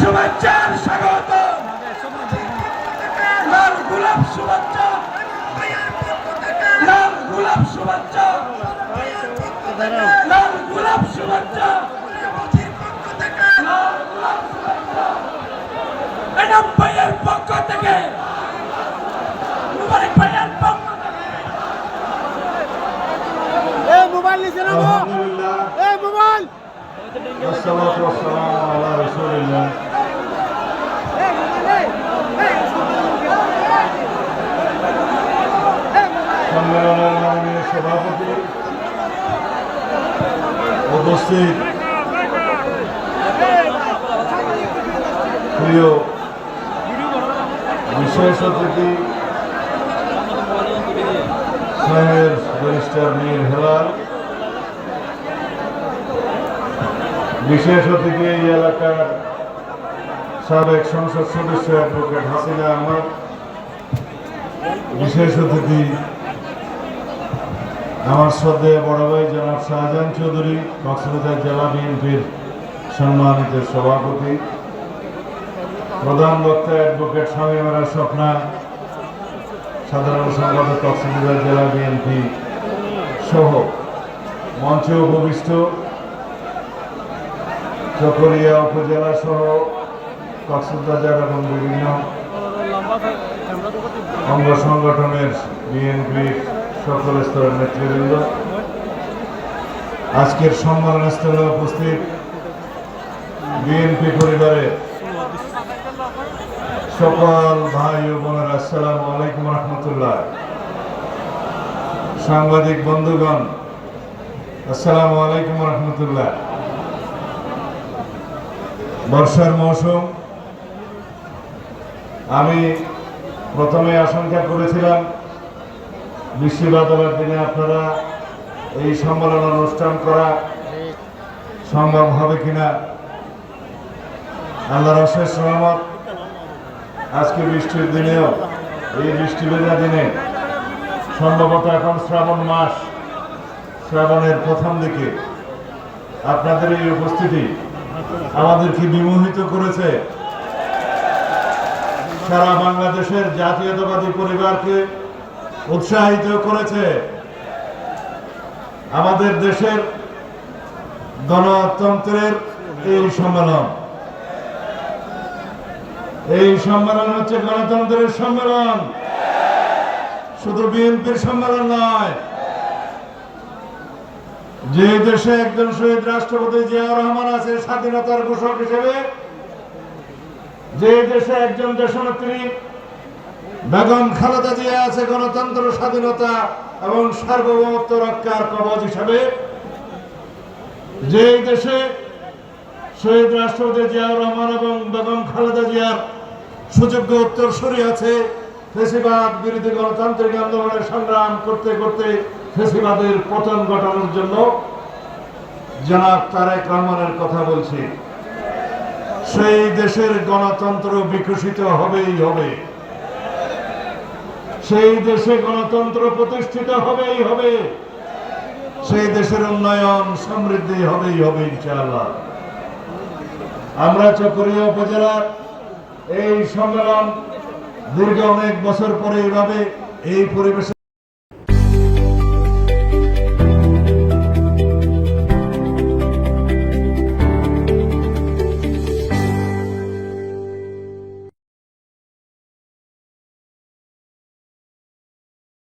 শুভেচ্ছার স্বাগত। লাল গোলাপ শুভেচ্ছা। লাল গোলাপ শুভেচ্ছা। লাল গোলাপ শুভেচ্ছা। এনাম ভাইয়ের পক্ষ থেকে। ভাইয়ের পক্ষ থেকে। মোবাইল নিচে নামো মোবাইল والصلاة والسلام على رسول الله সম্মেলনের মাননীয় সভাপতি উপস্থিত প্রিয় বিশেষ অতিথি স্নেহের ব্যারিস্টার মীর হেলাল বিশেষ অতিথি এই এলাকার সাবেক সংসদ সদস্য অ্যাডভোকেট হাসিনা আহমদ, বিশেষ অতিথি আমার শ্রদ্ধেয় বড় ভাই জনাব শাহজাহান চৌধুরী, কক্সবাজার জেলা বিএনপির সম্মানিত সভাপতি, প্রধান বক্তা অ্যাডভোকেট স্বামীমারা স্বপ্না, সাধারণ সম্পাদক কক্সবাজার জেলা বিএনপি সহ মঞ্চে উপবিষ্ট চকরিয়া উপজেলা সহ কক্সবাজার এবং বিভিন্ন অঙ্গ সংগঠনের বিএনপির সকল স্তরের নেতৃবৃন্দ। আজকের সম্মেলন স্থলে উপস্থিত বিএনপি পরিবারের সকল ভাই ও বোনের, আসসালাম আলাইকুম রহমতুল্লাহ। সাংবাদিক বন্ধুগণ, আসসালামু আলাইকুম রহমতুল্লাহ। বর্ষার মৌসুম। আমি প্রথমে আশঙ্কা করেছিলাম বৃষ্টি বাদলের দিনে আপনারা এই সম্মেলন অনুষ্ঠান করা সম্ভব হবে কিনা। আল্লাহর অশেষ রহমত, আজকে বৃষ্টির দিনেও, এই বৃষ্টি ভেজা দিনে সম্ভবত এখন শ্রাবণ মাস। শ্রাবণের প্রথম দিকে আপনাদের এই উপস্থিতি আমাদেরকে বিমোহিত করেছে। সারা বাংলাদেশের জাতীয়তাবাদী পরিবারকে উৎসাহিত করেছে। আমাদের দেশের গণতন্ত্রের এই সম্মেলন। এই সম্মেলন হচ্ছে গণতন্ত্রের সম্মেলন। শুধু বিএনপির সম্মেলন নয় যে দেশে একজন শহীদ রাষ্ট্রপতি জিয়াউর রহমান আছে, স্বাধীনতার ঘোষক হিসেবে, যে দেশে একজন দেশনেত্রী, বেগম খালেদা জিয়া আছে গণতন্ত্র, স্বাধীনতা এবং সার্বভৌমত্ব রক্ষার কবচ হিসাবে, যে দেশে শহীদ রাষ্ট্রপতি জিয়াউর রহমান এবং বেগম খালেদা জিয়ার সুযোগ্য উত্তরসূরি আছে, ফেসিবাদ বিরোধী গণতান্ত্রিক আন্দোলনের সংগ্রাম করতে করতে ফেসিবাদের পতন ঘটানোর জন্য জনাব তারেক রহমানের কথা বলছি। সেই দেশের গণতন্ত্র বিকশিত হবেই হবে। সেই দেশে গণতন্ত্র প্রতিষ্ঠিত হবেই হবে। সেই দেশের উন্নয়ন সমৃদ্ধি হবেই হবে, ইনশাআল্লাহ। আমরা চকরিয়া উপজেলার এই সম্মেলন দীর্ঘ অনেক বছর পরে এইভাবে এই পরিবেশে